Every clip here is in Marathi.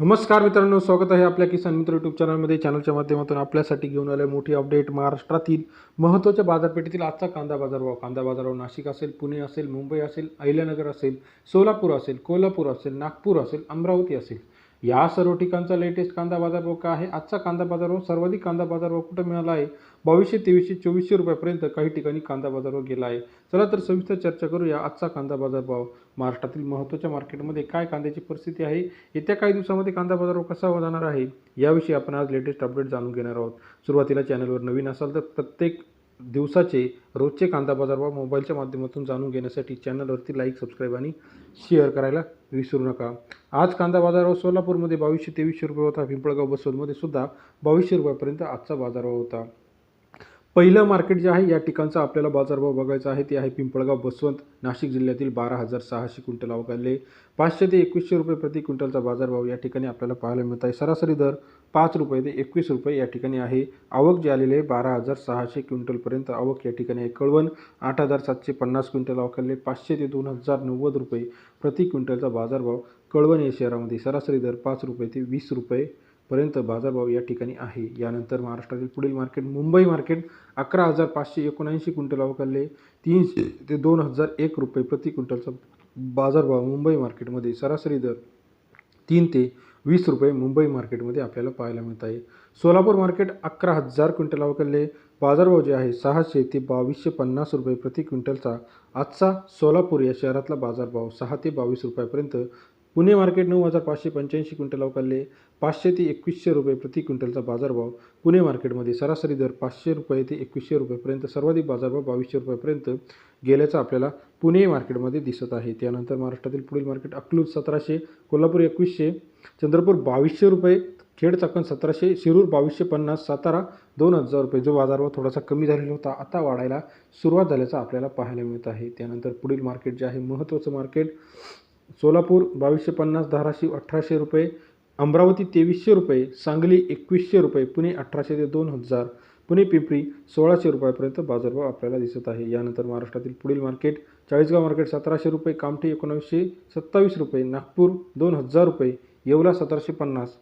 नमस्कार मित्रांनो स्वागत आहे आपल्या किसान मित्र यूट्यूब चॅनलमध्ये चॅनलच्या माध्यमातून आपल्यासाठी घेऊन आले मोठी अपडेट महाराष्ट्रातील महत्त्वाच्या बाजारपेठेतील आजचा कांदा बाजारभाव. कांदा बाजारभाव नाशिक असेल पुणे असेल मुंबई असेल अहिल्यानगर असेल सोलापूर असेल कोल्हापूर असेल नागपूर असेल अमरावती असेल. या सर्व ठिकाणचा लेटेस्ट कांदा बाजार भाव काय आहे. आजचा कांदा बाजारभाव सर्वाधिक कांदा बाजारभाव कुठं मिळाला आहे? बावीसशे तेवीसशे चोवीसशे रुपयापर्यंत काही ठिकाणी कांदा बाजारभाव गेला आहे. चला तर सविस्तर चर्चा करूया आजचा कांदा बाजारभाव. महाराष्ट्रातील महत्त्वाच्या मार्केटमध्ये काय कांद्याची परिस्थिती आहे? येत्या काही दिवसामध्ये कांदा बाजारभाव कसा जाणार आहे? याविषयी आपण आज लेटेस्ट अपडेट जाणून घेणार आहोत. सुरुवातीला चॅनलवर नवीन असाल तर प्रत्येक दिवसाचे रोजचे कांदा बाजारभाव मोबाईलच्या माध्यमातून जाणून घेण्यासाठी चॅनलवरती लाईक सबस्क्राईब आणि शेअर करायला विसरू नका. आज कांदा बाजारभाव सोलापूरमध्ये बावीसशे तेवीसशे रुपये होता. पिंपळगाव बसवलमध्ये सुद्धा बावीसशे रुपयापर्यंत आजचा बाजारभाव होता. पहिलं मार्केट जे आहे या ठिकाणचा आपल्याला बाजारभाव बघायचा आहे ते आहे पिंपळगाव बसवंत नाशिक जिल्ह्यातील बारा हजार सहाशे क्विंटल अवकाले पाचशे ते एकवीसशे रुपये प्रति क्विंटलचा बाजारभाव या ठिकाणी आपल्याला पाहायला मिळत आहे. सरासरी दर पाच रुपये ते एकवीस रुपये या ठिकाणी आहे. आवक जे आलेले आहे बारा हजार सहाशे क्विंटलपर्यंत आवक या ठिकाणी आहे. कळवण आठ हजार सातशे पन्नास क्विंटल अवकाले पाचशे ते दोन हजार नव्वद रुपये प्रति क्विंटलचा बाजारभाव कळवण या शहरामध्ये सरासरी दर पाच रुपये ते वीस रुपये पर्यंत बाजारभाव या ठिकाणी आहे. यानंतर महाराष्ट्रातील पुढील मार्केट मुंबई मार्केट अकरा हजार पाचशे एकोणऐंशी क्विंटल अवकालले तीनशे ते दोन हजार एक रुपये प्रति क्विंटलचा बाजारभाव मुंबई मार्केटमध्ये सरासरी दर तीन ते वीस रुपये मुंबई मार्केटमध्ये आपल्याला पाहायला मिळत आहे. सोलापूर मार्केट अकरा हजार क्विंटल अवकालले बाजारभाव जे आहे सहाशे ते बावीसशे पन्नास रुपये प्रति क्विंटलचा. आजचा सोलापूर या शहरातला बाजारभाव सहा ते बावीस रुपयापर्यंत पुणे मार्केट नऊ हजार पाचशे पंच्याऐंशी क्विंटल अवकालले पाचशे ते एकवीसशे रुपये प्रति क्विंटलचा बाजारभाव. पुणे मार्केटमध्ये सरासरी दर पाचशे रुपये ते एकवीसशे रुपयेपर्यंत सर्वाधिक बाजारभाव बावीसशे रुपयापर्यंत गेल्याचा आपल्याला पुणे मार्केटमध्ये दिसत आहे. त्यानंतर महाराष्ट्रातील पुढील मार्केट अकलूज सतराशे कोल्हापूर एकवीसशे चंद्रपूर बावीसशे रुपये खेड चाकण सतराशे शिरूर बावीसशे पन्नास सातारा दोन हजार रुपये. जो बाजारभाव थोडासा कमी झालेला होता आता वाढायला सुरुवात झाल्याचं आपल्याला पाहायला मिळत आहे. त्यानंतर पुढील मार्केट जे आहे महत्त्वाचं मार्केट सोलापूर बावीसशे पन्नास धाराशिव अठराशे रुपये अमरावती तेवीसशे रुपये सांगली एकवीसशे रुपये पुणे अठराशे ते दोन हजार पुणे पिंपरी सोळाशे रुपयापर्यंत बाजारभाव आपल्याला दिसत आहे. यानंतर महाराष्ट्रातील पुढील मार्केट चाळीसगाव मार्केट सतराशे रुपये कामठी एकोणावीसशे सत्तावीस रुपये नागपूर दोन हजार रुपये येवला सतराशे पन्नास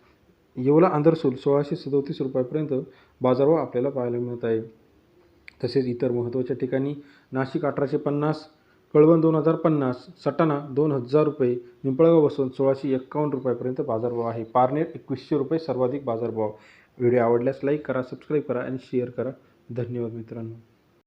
येवला आंधरसूल सोळाशे सदोतीस रुपयापर्यंत बाजारभाव आपल्याला पाहायला मिळत आहे. तसेच इतर महत्त्वाच्या ठिकाणी नाशिक अठराशे पन्नास कळवण दोन हजार पन्नास सटाणा दोन हजार रुपये पिंपळगाव बसून सोळाशे एक्कावन्न रुपयापर्यंत बाजारभाव आहे. पारनेर एकवीसशे रुपये सर्वाधिक बाजारभाव. व्हिडिओ आवडल्यास लाईक करा सबस्क्राईब करा आणि शेअर करा. धन्यवाद मित्रांनो.